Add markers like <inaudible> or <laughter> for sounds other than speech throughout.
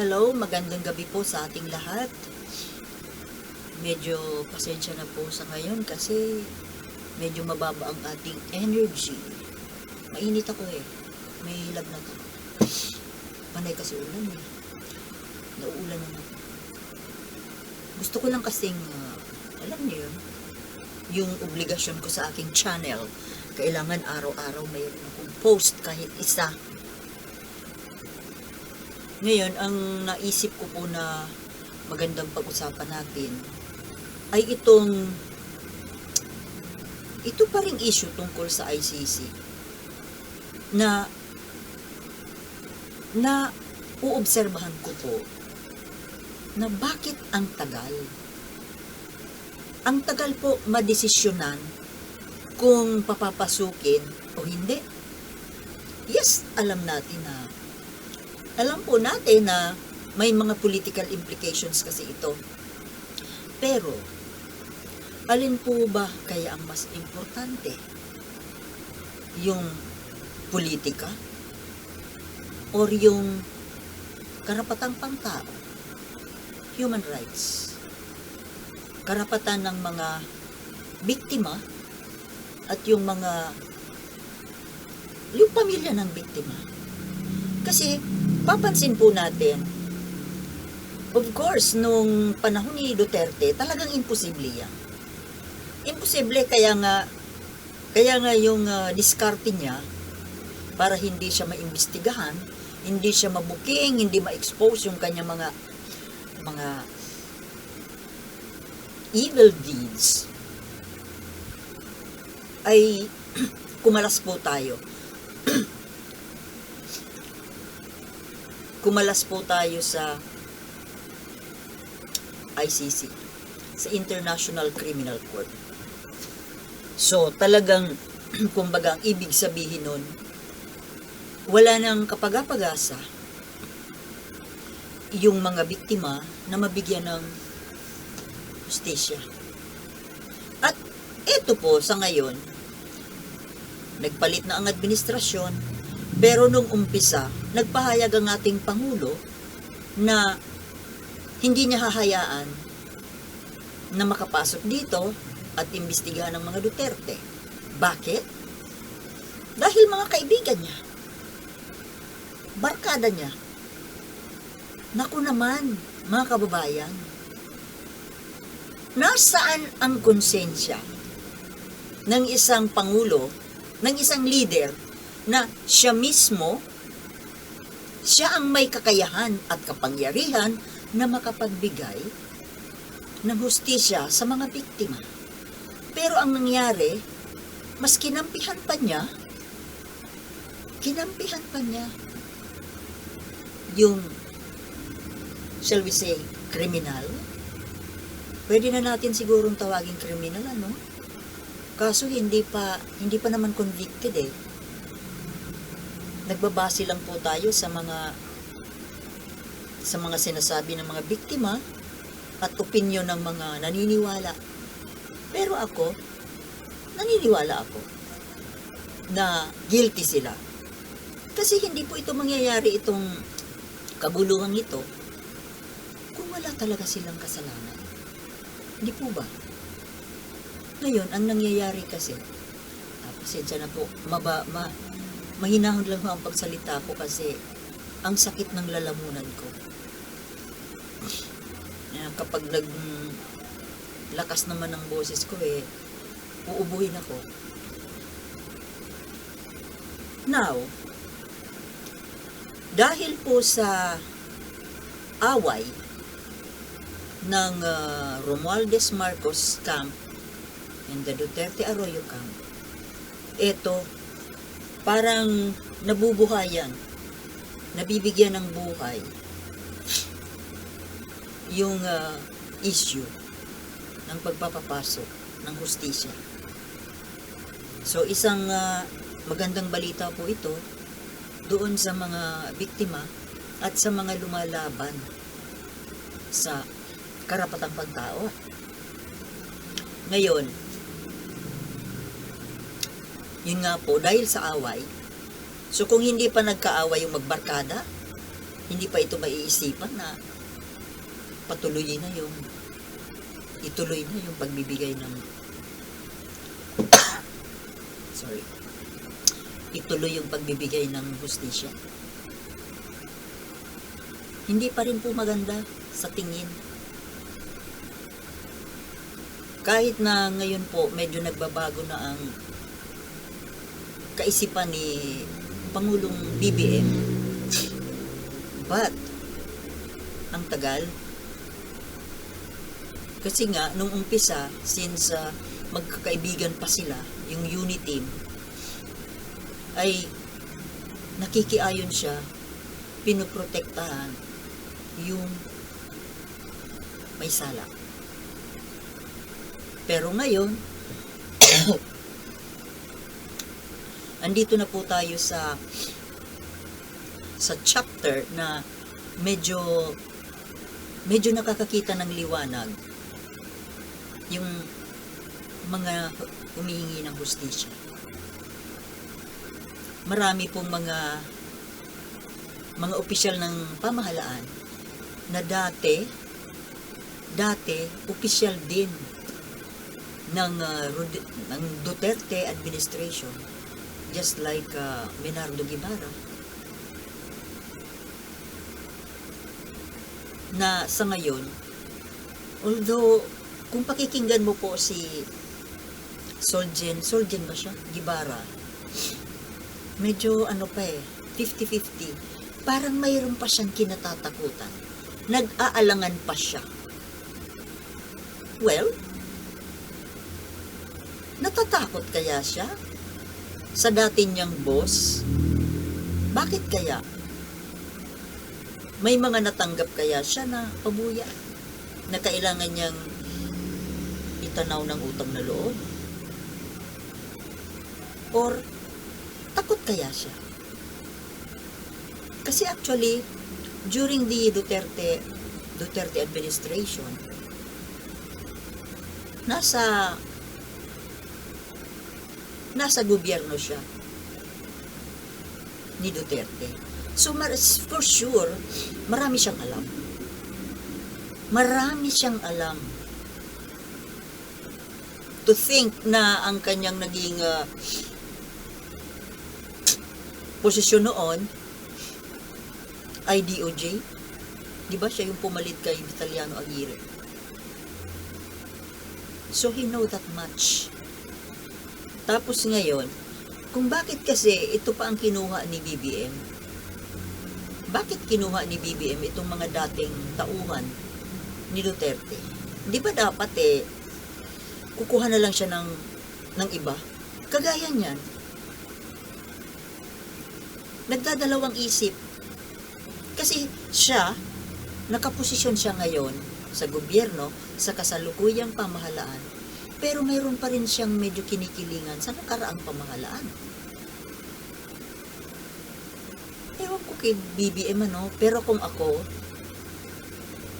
Hello, magandang gabi po sa ating lahat. Medyo pasensya na po sa ngayon kasi medyo mababa ang ating energy. Mainit ako eh. May lagnat ako. Panay kasi ulan eh. Nauulan na ako. Gusto ko lang kasing, ah, alam niyo yun, yung obligasyon ko sa aking channel. Kailangan araw-araw mayroon akong post kahit isa. Ngayon, ang naisip ko po na magandang pag-usapan natin ay itong ito pa ring issue tungkol sa ICC na na uobserbahan ko po na bakit ang tagal? Ang tagal po madesisyonan kung papapasukin o hindi? Yes alam natin na alam po natin na may mga political implications kasi ito. Pero, alin po ba kaya ang mas importante? Yung politika? Or yung karapatang pangtao? Human rights? Karapatan ng mga biktima at yung mga yung pamilya ng biktima. Kasi papansin po natin, of course, nung panahon ni Duterte, talagang imposible yan. Imposible, kaya nga, kaya nga yung uh, diskarte niya, para hindi siya maimbestigahan, hindi siya mabuking, hindi ma-expose yung kanya mga mga evil deeds, ay <clears throat> kumalas po tayo. <clears throat> kumalas po tayo sa ICC, sa International Criminal Court. So, talagang, <clears throat> kumbaga, ang ibig sabihin nun, wala nang kapag-apag-asa yung mga biktima na mabigyan ng justisya. At ito po, sa ngayon, nagpalit na ang administrasyon, pero nung umpisa, nagpahayag ang ating Pangulo na hindi niya hahayaan na makapasok dito at imbestigahan ng mga Duterte. Bakit? Dahil mga kaibigan niya. Barkada niya. Naku naman, mga kababayan. Nasaan ang konsensya ng isang pangulo, ng isang leader na siya mismo, siya ang may kakayahan at kapangyarihan na makapagbigay ng hustisya sa mga biktima. Pero ang nangyari, mas kinampihan pa niya, kinampihan pa niya yung, shall we say, kriminal. Pwede na natin sigurong tawagin kriminal, ano? Kaso hindi pa, hindi pa naman convicted eh nagbabase lang po tayo sa mga sa mga sinasabi ng mga biktima at opinyon ng mga naniniwala. Pero ako, naniniwala ako na guilty sila. Kasi hindi po ito mangyayari itong kabuluhang ito kung wala talaga silang kasalanan. Hindi po ba? Ngayon, ang nangyayari kasi, pasensya na po, maba, ma, mahinahon lang ang pagsalita ko kasi ang sakit ng lalamunan ko. Kapag nag lakas naman ng boses ko eh, uubuhin ako. Now, dahil po sa away ng uh, Romualdez Marcos camp and the Duterte Arroyo camp, ito parang nabubuhayan, nabibigyan ng buhay yung uh, issue ng pagpapapasok ng hustisya. So isang uh, magandang balita po ito doon sa mga biktima at sa mga lumalaban sa karapatang pagtao. Ngayon, yun nga po, dahil sa away, so kung hindi pa nagkaaway yung magbarkada, hindi pa ito maiisipan na patuloy na yung ituloy na yung pagbibigay ng <coughs> sorry ituloy yung pagbibigay ng hustisya. Hindi pa rin po maganda sa tingin. Kahit na ngayon po medyo nagbabago na ang kaisipan ni Pangulong BBM but ang tagal. Kasi nga nung umpisa since uh, magkakaibigan pa sila yung unit team ay nakikiayon siya pinoprotektahan yung may sala. Pero ngayon <coughs> andito na po tayo sa sa chapter na medyo medyo nakakakita ng liwanag yung mga humihingi ng hustisya. Marami pong mga mga opisyal ng pamahalaan na dati dati opisyal din ng uh, ng Duterte administration just like uh, Menardo Guevara na sa ngayon although kung pakikinggan mo po si Soljen, Soljen ba siya? Gibara. Medyo ano pa eh, 50-50. Parang mayroon pa siyang kinatatakutan. Nag-aalangan pa siya. Well, natatakot kaya siya sa dati niyang boss? Bakit kaya? May mga natanggap kaya siya na pabuya na kailangan niyang itanaw ng utang na loob? Or takot kaya siya? Kasi actually, during the Duterte Duterte administration, nasa nasa gobyerno siya ni Duterte. So, for sure, marami siyang alam. Marami siyang alam to think na ang kanyang naging uh, posisyon noon ay DOJ. Di ba siya yung pumalit kay Vitaliano Aguirre? So he know that much. Tapos ngayon, kung bakit kasi ito pa ang kinuha ni BBM, bakit kinuha ni BBM itong mga dating tauhan ni Duterte? Di ba dapat eh, kukuha na lang siya ng, ng iba? Kagaya niyan. Nagdadalawang isip. Kasi siya, nakaposisyon siya ngayon sa gobyerno, sa kasalukuyang pamahalaan, pero mayroon pa rin siyang medyo kinikilingan sa nakaraang pamahalaan. Ewan ko kay BBM ano, pero kung ako,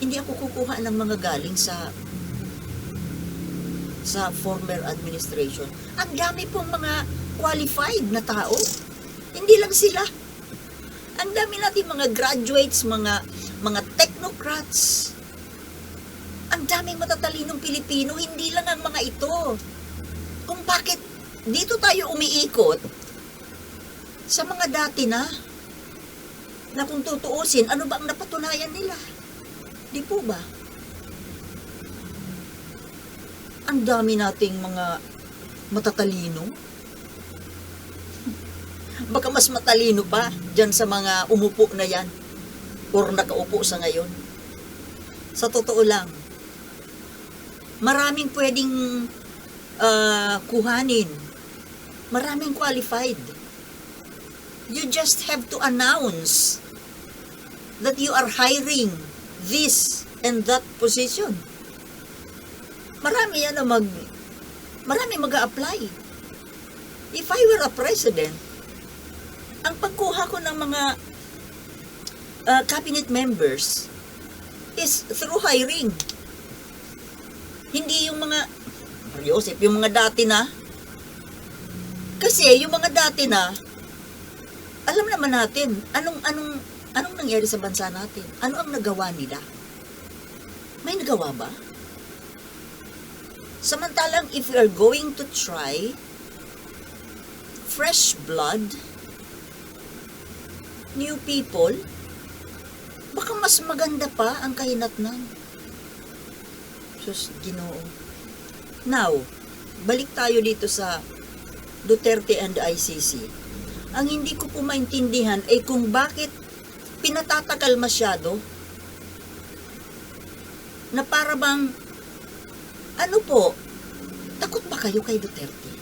hindi ako kukuha ng mga galing sa sa former administration. Ang dami pong mga qualified na tao. Hindi lang sila. Ang dami natin mga graduates, mga mga technocrats. Daming matatalinong Pilipino, hindi lang ang mga ito. Kung bakit dito tayo umiikot sa mga dati na na kung tutuusin, ano ba ang napatunayan nila? Di po ba? Ang dami nating mga matatalino. <laughs> Baka mas matalino pa dyan sa mga umupo na yan or nakaupo sa ngayon. Sa totoo lang, maraming pwedeng ah, kuhanin. Maraming qualified. You just have to announce that you are hiring this and that position. Marami yan na mag marami mag apply If I were a president, ang pagkuha ko ng mga uh, cabinet members is through hiring. Hindi yung mga Joseph, yung mga dati na kasi yung mga dati na alam naman natin anong anong Anong nangyari sa bansa natin? Ano ang nagawa nila? May nagawa ba? Samantalang if we are going to try fresh blood, new people, baka mas maganda pa ang kahinatnan. Sus, ginoo. Now, balik tayo dito sa Duterte and ICC. Ang hindi ko po maintindihan ay kung bakit pinatatagal masyado na para bang ano po, takot ba kayo kay Duterte?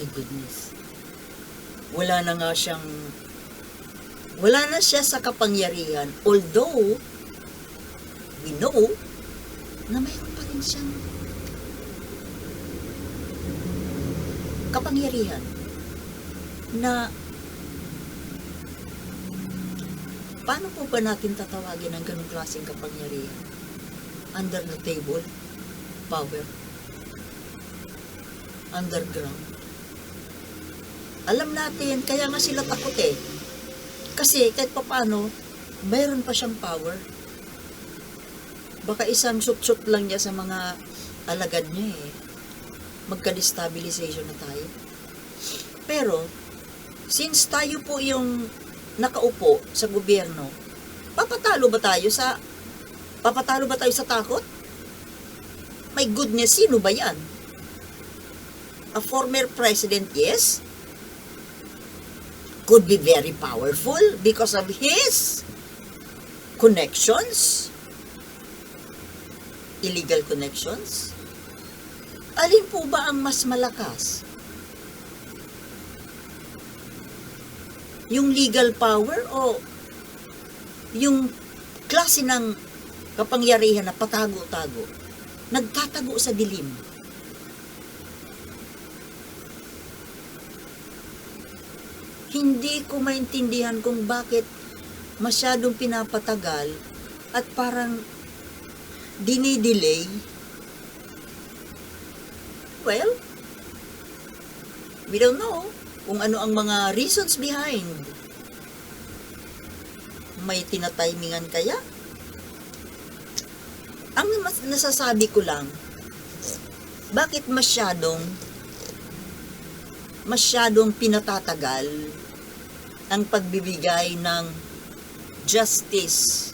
My goodness. Wala na nga siyang wala na siya sa kapangyarihan although we know na mayroon pa rin siyang kapangyarihan na paano po ba natin tatawagin ang ganong klaseng kapangyarihan? Under the table, power, underground. Alam natin, kaya nga sila takot eh. Kasi kahit paano, mayroon pa siyang power. Baka isang shoot-shoot lang niya sa mga alagad niya eh. Magka-destabilization na tayo. Pero, since tayo po yung nakaupo sa gobyerno, papatalo ba tayo sa papatalo ba tayo sa takot? My goodness, sino ba yan? A former president, yes. Could be very powerful because of his connections, illegal connections. Alin po ba ang mas malakas? Yung legal power o yung klase ng kapangyarihan na patago-tago, nagtatago sa dilim. Hindi ko maintindihan kung bakit masyadong pinapatagal at parang dinidelay. Well, we don't know kung ano ang mga reasons behind. May tinatimingan kaya? Ang nasasabi ko lang, bakit masyadong masyadong pinatatagal ang pagbibigay ng justice.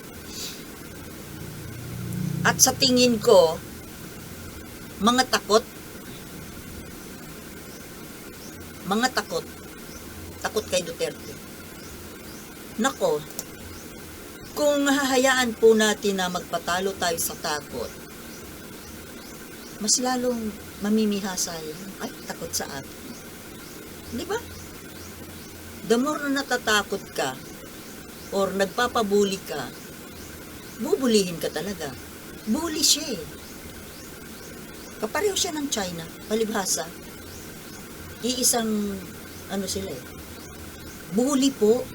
At sa tingin ko, mga takot, mga takot, takot kay Duterte. Nako, kung hahayaan po natin na magpatalo tayo sa takot, mas lalong mamimihasa yan. Ay, takot sa atin. Di ba? The more na natatakot ka or nagpapabuli ka, bubulihin ka talaga. Bully siya eh. Kapareho siya ng China, palibhasa. Iisang, ano sila eh. Bully po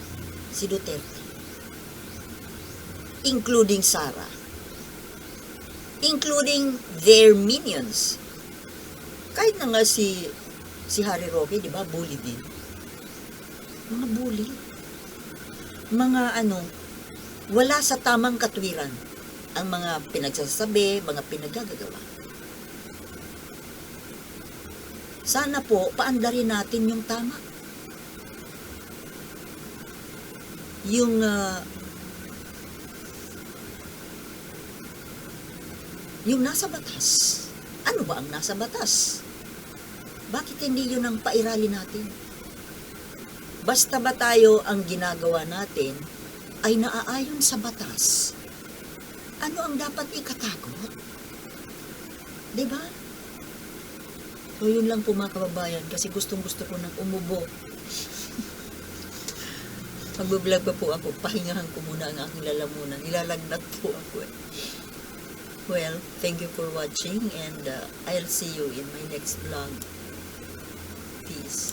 si Duterte. Including Sara. Including their minions. Kahit na nga si si Harry Roque, di ba, bully din. Mga bully. Mga ano, wala sa tamang katwiran ang mga pinagsasabi, mga pinagagagawa. Sana po, paandarin natin yung tama. Yung ah, yung nasa batas. Ano ba ang nasa batas? Bakit hindi yun ang pairali natin? Basta ba tayo ang ginagawa natin ay naaayon sa batas? Ano ang dapat ikatagot? 'Di ba? So yun lang po mga kababayan kasi gustong gusto ko nang umubo. <laughs> Magbablog pa po ako, pahingahan ko muna ang aking lalamunan. Nilalagnat po ako eh. Well, thank you for watching and uh, I'll see you in my next vlog. Peace.